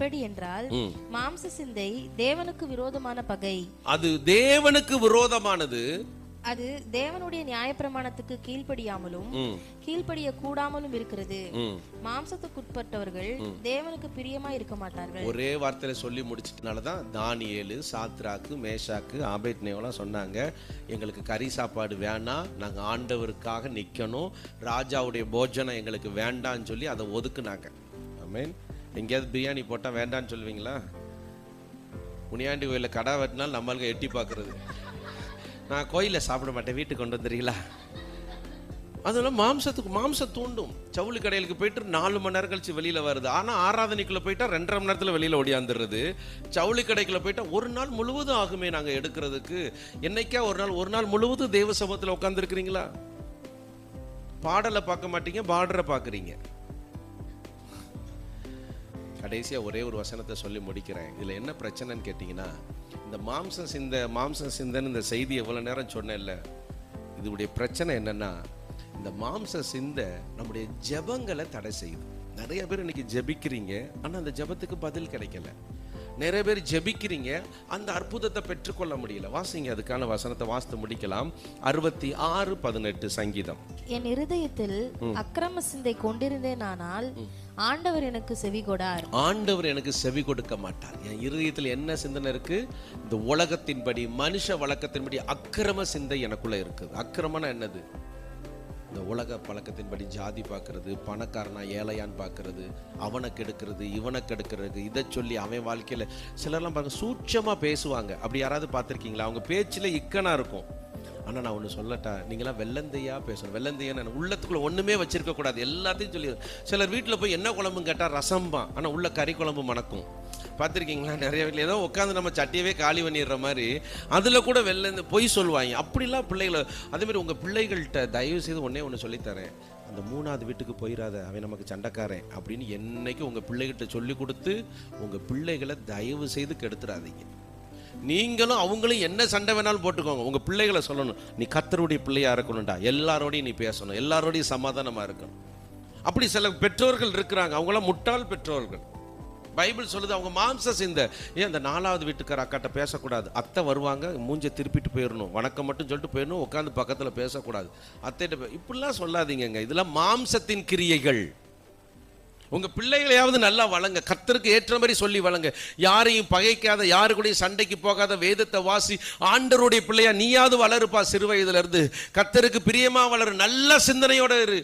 எப்படி என்றால். மாம்ச சிந்தை தேவனுக்கு விரோதமான பகை. அது தேவனுக்கு விரோதமானது. அது தேவனுடைய நியாயப்பிரமாணத்துக்கு கீழ்ப்படியாமலும் கீழ்ப்படிய கூடாமலும் இருக்கிறது. மாம்சத்துக்குட்பட்டவர்கள் தேவனுக்கு பிரியமா இருக்க மாட்டார்கள். ஒரே வார்த்தையில சொல்லி முடிச்சிட்டனால தான் தானியேலு சாத்ராக்கு மேஷாக்கு ஆபேத்னேவெல்லாம் சொன்னாங்க. எங்களுக்கு கறி சாப்பாடு வேணாம் நாங்கள் ஆண்டவருக்காக நிற்கணும் ராஜாவுடைய போஜனம் எங்களுக்கு வேண்டான்னு சொல்லி அதை ஒதுக்குனாங்க. ஆமென். எங்கேயாவது பிரியாணி போட்டால் வேண்டான்னு சொல்லுவீங்களா முனியாண்டி கோயிலில் கடை வெட்டினாலும் நம்மளுக்கு எட்டி பார்க்கறது. நான் கோயிலில் சாப்பிட மாட்டேன். வீட்டுக்கு கொண்டு வந்துடுறீங்களா அதெல்லாம் மாம்சத்துக்கு மாம்சம் தூண்டும். சவுளி கடைகளுக்கு போயிட்டு நாலு மணி நேரம் கழிச்சு வெளியில் வருது. ஆனால் ஆராதனைக்குள்ள போயிட்டா ரெண்டரை மணி நேரத்தில் வெளியில ஓடியாந்துடுறது சவுளி கடைக்குள்ள போயிட்டா ஒரு நாள் முழுவதும் ஆகுமே நாங்கள் எடுக்கிறதுக்கு. என்னைக்கா ஒரு நாள்? ஒரு நாள் முழுவதும் தெய்வ சமூகத்துல உட்காந்துருக்கிறீங்களா பாடலை பார்க்க மாட்டீங்க பார்டரை பார்க்குறீங்க. கடைசியாக ஒரே ஒரு வசனத்தை சொல்லி முடிக்கிறேன். இதில் என்ன பிரச்சனைன்னு கேட்டிங்கன்னா இந்த மாம்சம் சிந்த மாம்சம் சிந்தன்னு இந்த செய்தி எவ்வளோ நேரம் சொன்னேன்ல இதுடைய பிரச்சனை என்னென்னா இந்த மாம்ச சிந்த நம்முடைய ஜெபங்களை தடை செய்யுது. நிறைய பேர் இன்னைக்கு ஜெபிக்கிறீங்க ஆனால் அந்த ஜெபத்துக்கு பதில் கிடைக்கல. நிறைய பேர் ஜெபிக்கிறீங்க அந்த அற்புதத்தை பெற்றுக்கொள்ள முடியல. வாசிங்க அதுக்கான வசனத்தை வாசித்து முடிக்கலாம். அறுபத்தி ஆறு பதினெட்டு சங்கீதம். என் இருதயத்தில் அக்கிரம சிந்தை கொண்டிருந்தேனானால் ஆண்டவர் எனக்கு செவி கொடார். ஆண்டவர் எனக்கு செவி கொடுக்க மாட்டார். என் இருதயத்தில் என்ன சிந்தனை இருக்கு? இந்த உலகத்தின்படி மனுஷ வழக்கத்தின்படி அக்கிரம சிந்தை எனக்குள்ள இருக்குது. அக்கிரமம்னா என்னது? இந்த உலக பழக்கத்தின்படி ஜாதி பார்க்கறது பணக்காரனா ஏழையான்னு பார்க்கறது அவனை கெடுக்கிறது இவனை கெடுக்கிறது இதை சொல்லி அவன் வாழ்க்கையில சிலர்லாம் பாருங்க சூட்சமா பேசுவாங்க. அப்படி யாராவது பார்த்துருக்கீங்களா? அவங்க பேச்சுல இக்கனா இருக்கும். ஆனால் நான் ஒன்று சொல்லட்டா நீங்களாம் வெள்ளந்தையா பேசணும். வெள்ளந்தையான்னு உள்ளத்துக்குள்ள ஒன்றுமே வச்சிருக்க கூடாது. எல்லாத்தையும் சொல்லி சிலர் வீட்டில் போய் என்ன குழம்புன்னு கேட்டால் ரசம்பா ஆனால் உள்ள கறி குழம்பு மணக்கும். பார்த்துருக்கீங்களா? நிறைய வீட்டில் ஏதோ உட்காந்து நம்ம சட்டியவே காலி பண்ணிடுற மாதிரி அதில் கூட வெளில பொய் சொல்லுவாங்க. அப்படிலாம் பிள்ளைகளை அதேமாதிரி உங்கள் பிள்ளைகள்கிட்ட தயவு செய்து ஒன்றே ஒன்று சொல்லித்தரேன். அந்த மூணாவது வீட்டுக்கு போயிடாத அவன் நமக்கு சண்டைக்காரன் அப்படின்னு என்னைக்கு உங்கள் பிள்ளைகிட்ட சொல்லி கொடுத்து உங்கள் பிள்ளைகளை தயவு செய்து கெடுத்துடாதீங்க நீங்களும் அவங்களும் என்ன சண்டை வேணாலும் போட்டுக்கோங்க. உங்கள் பிள்ளைகளை சொல்லணும். நீ கத்தருடைய பிள்ளையாக இருக்கணும்டா. எல்லாரோடையும் நீ பேசணும். எல்லாரோடையும் சமாதானமாக இருக்கணும். அப்படி சில பெற்றோர்கள் இருக்கிறாங்க. அவங்களாம் முட்டாள் பெற்றோர்கள். பைபிள் சொல்லுது அவங்க மாம்ச சிந்த. ஏன் அந்த நாலாவது வீட்டுக்கார அக்காட்ட பேசக்கூடாது. அத்தை வருவாங்க மூஞ்ச திருப்பிட்டு போயிடணும். வணக்கம் மட்டும் சொல்லிட்டு போயிடணும். உட்காந்து பக்கத்தில் பேசக்கூடாது. அத்தைகிட்ட இப்படிலாம் சொல்லாதீங்கங்க. இதெல்லாம் மாம்சத்தின் கிரியைகள். உங்க பிள்ளைகளையாவது நல்லா வளங்க. கத்தருக்கு ஏற்ற மாதிரி சொல்லி வளங்க. யாரையும் பகைக்காத யாரு கூடயும் சண்டைக்கு போகாத வேதத்தை வாசி. ஆண்டருடைய பிள்ளையா நீயாவது வளருப்பா சிறு வயதுலேருந்து. இருந்து பிரியமாக பிரியமா வளரு நல்ல சிந்தனையோட இரு.